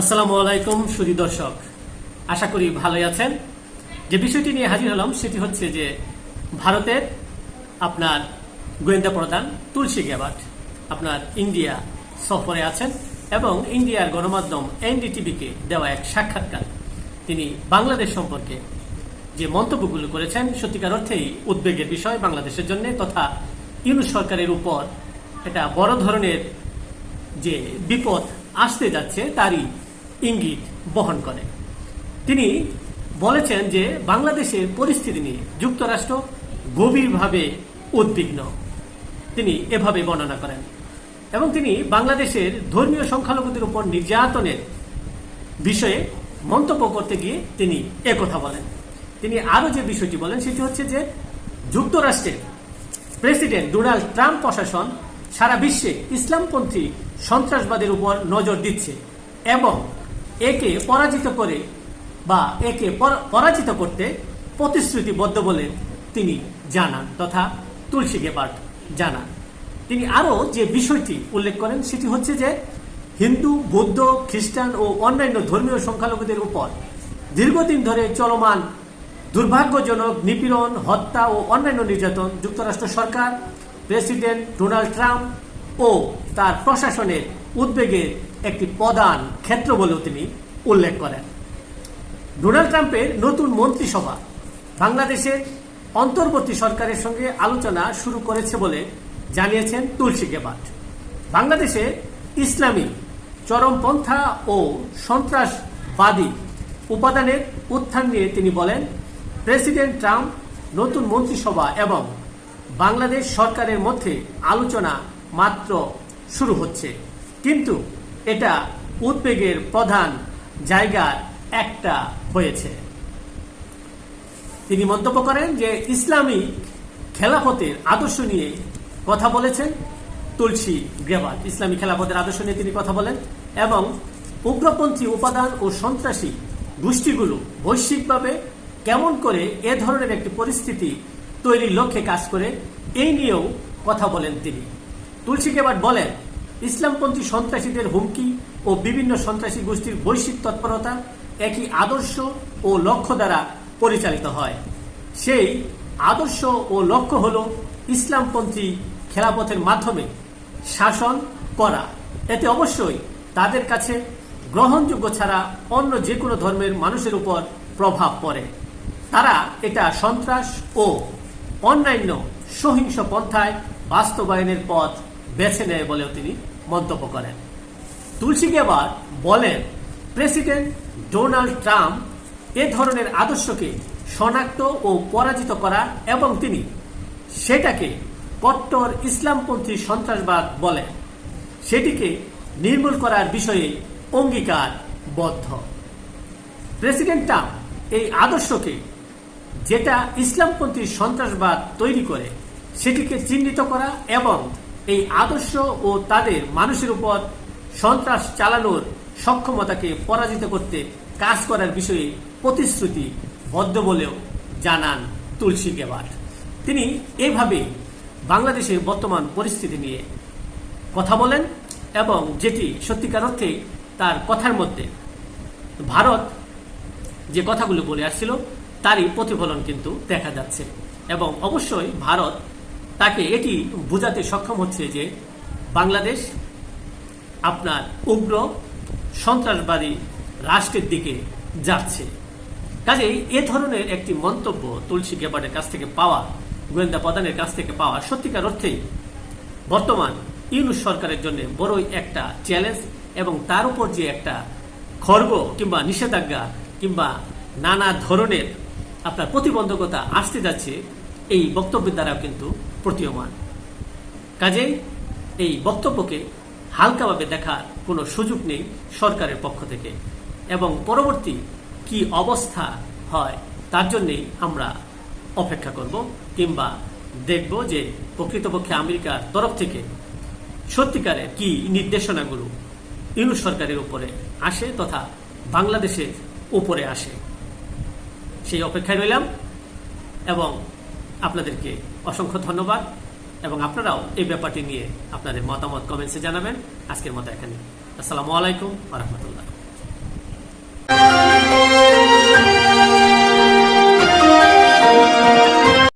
আসসালামু আলাইকুম সুদী দর্শক। আশা করি ভালোই আছেন। যে বিষয়টি নিয়ে হাজির হলাম সেটি হচ্ছে যে ভারতের আপনার গোয়েন্দা প্রধান তুলসী গ্যাবাট আপনার ইন্ডিয়া সফরে আছেন এবং ইন্ডিয়ার গণমাধ্যম এনডিটিভিকে দেওয়া এক সাক্ষাৎকার। তিনি বাংলাদেশ সম্পর্কে যে মন্তব্যগুলো করেছেন, সত্যিকার অর্থেই উদ্বেগের বিষয় বাংলাদেশের জন্য তথা ইউনুস সরকারের উপর এটা বড় ধরনের যে বিপদ আসতে যাচ্ছে তারই ইঙ্গিত বহন করে। তিনি বলেছেন যে বাংলাদেশের পরিস্থিতি নিয়ে যুক্তরাষ্ট্র গভীরভাবে উদ্বিগ্ন। তিনি এভাবে বর্ণনা করেন। এবং তিনি বাংলাদেশের ধর্মীয় সংখ্যালঘুদের উপর নির্যাতনের বিষয়ে মন্তব্য করতে গিয়ে তিনি একথা বলেন। তিনি আরও যে বিষয়টি বলেন সেটি হচ্ছে যে যুক্তরাষ্ট্রের প্রেসিডেন্ট ডোনাল্ড ট্রাম্প প্রশাসন সারা বিশ্বে ইসলামপন্থী সন্ত্রাসবাদের উপর নজর দিচ্ছে এবং একে পরাজিত করে বা একে পর- পরাজিত করতে প্রতিশ্রুতিবদ্ধ বলে তিনি জানান তথা তুলসী গেবার্ট জানান। তিনি আরও যে বিষয়টি উল্লেখ করেন সেটি হচ্ছে যে হিন্দু, বৌদ্ধ, খ্রিস্টান ও অন্যান্য ধর্মীয় সংখ্যালঘুদের উপর দীর্ঘদিন ধরে চলমান দুর্ভাগ্যজনক নিপীড়ন, হত্যা ও অন্যান্য নির্যাতন যুক্তরাষ্ট্র সরকার, প্রেসিডেন্ট ডোনাল্ড ট্রাম্প ও তার প্রশাসনের উদ্বেগের একটি প্রধান ক্ষেত্র বলেও তিনি উল্লেখ করেন। ডোনাল্ড ট্রাম্পের নতুন মন্ত্রিসভা বাংলাদেশের অন্তর্বর্তী সরকারের সঙ্গে আলোচনা শুরু করেছে বলে জানিয়েছেন তুলসী গেবাট। বাংলাদেশে ইসলামী, চরমপন্থা ও সন্ত্রাসবাদী উপাদানের উত্থান নিয়ে তিনি বলেন, প্রেসিডেন্ট ট্রাম্প নতুন মন্ত্রিসভা এবং বাংলাদেশ সরকারের মধ্যে আলোচনা মাত্র শুরু হচ্ছে। কিন্তু এটা উদ্বেগের প্রধান জায়গার একটা হয়েছে। তিনি মন্তব্য করেন যে ইসলামী খেলাফতের আদর্শ নিয়ে কথা বলেছেন তুলসী গ্রেবাল। ইসলামী খেলাফতের আদর্শ নিয়ে তিনি কথা বলেন এবং উগ্রপন্থী উপাদান ও সন্ত্রাসী গোষ্ঠীগুলো বৈশ্বিকভাবে কেমন করে এ ধরনের একটি পরিস্থিতি তৈরির লক্ষ্যে কাজ করে, এই নিয়েও কথা বলেন তিনি। তুলসী গেবাট বলেন, ইসলামপন্থী সন্ত্রাসীদের হুমকি ও বিভিন্ন সন্ত্রাসী গোষ্ঠীর বৈশ্বিক তৎপরতা একই আদর্শ ও লক্ষ্য দ্বারা পরিচালিত হয়। সেই আদর্শ ও লক্ষ্য হল ইসলামপন্থী খেলাপথের মাধ্যমে শাসন করা। এতে অবশ্যই তাদের কাছে গ্রহণযোগ্য ছাড়া অন্য যে কোনো ধর্মের মানুষের উপর প্রভাব পড়ে। তারা এটা সন্ত্রাস ও অন্যান্য সহিংস পন্থায় বাস্তবায়নের পথ বেছে নেয় বলেও তিনি মন্তব্য করেন। তুলসী গেবার বলেন, প্রেসিডেন্ট ডোনাল্ড ট্রাম্প এ ধরনের আদর্শকে শনাক্ত ও পরাজিত করা এবং তিনি সেটাকে কট্টর ইসলামপন্থী সন্ত্রাসবাদ বলেন। সেটিকে নির্মূল করার বিষয়ে অঙ্গীকারবদ্ধ। প্রেসিডেন্ট ট্রাম্প এই আদর্শকে যেটা ইসলামপন্থী সন্ত্রাসবাদ তৈরি করে, সেটিকে চিহ্নিত করা এবং এই আদর্শ ও তাদের মানুষের উপর সন্ত্রাস চালানোর সক্ষমতাকে পরাজিত করতে কাজ করার বিষয়ে প্রতিশ্রুতি বদ্ধ বলেও জানান তুলসী গেবার তিনি এইভাবে বাংলাদেশের বর্তমান পরিস্থিতি নিয়ে কথা বলেন এবং যেটি সত্যিকার অর্থে তার কথার মধ্যে, ভারত যে কথাগুলো বলে আসছিল, তারই প্রতিফলন কিন্তু দেখা যাচ্ছে। এবং অবশ্যই ভারত তাকে এটি বোঝাতে সক্ষম হচ্ছে যে বাংলাদেশ আপনার উগ্র সন্ত্রাসবাদী রাষ্ট্রের দিকে যাচ্ছে। কাজেই এ ধরনের একটি মন্তব্য তুলসী গেবারের কাছ থেকে পাওয়া, গোয়েন্দা প্রধানের কাছ থেকে পাওয়া সত্যিকার অর্থেই বর্তমান ইউনুস সরকারের জন্য বড়ই একটা চ্যালেঞ্জ এবং তার উপর যে একটা খর্গ কিংবা নিষেধাজ্ঞা কিংবা নানা ধরনের আপনার প্রতিবন্ধকতা আসতে যাচ্ছে এই বক্তব্যের দ্বারাও কিন্তু প্রতীয়মান। কাজেই এই বক্তব্যকে হালকাভাবে দেখার কোনো সুযোগ নেই সরকারের পক্ষ থেকে এবং পরবর্তী কি অবস্থা হয় তার জন্যেই আমরা অপেক্ষা করব কিংবা দেখব যে প্রকৃতপক্ষে আমেরিকার তরফ থেকে সত্যিকারের কি নির্দেশনাগুলো ইউনুস সরকারের উপরে আসে তথা বাংলাদেশের উপরে আসে। সেই অপেক্ষায় রইলাম এবং আপনাদেরকে অসংখ্য ধন্যবাদ এবং আপনারাও এই ব্যাপারটি নিয়ে আপনাদের মতামত কমেন্টসে জানাবেন। আজকের মতো এখানে আসসালামু আলাইকুম রহমতুল্লাহ।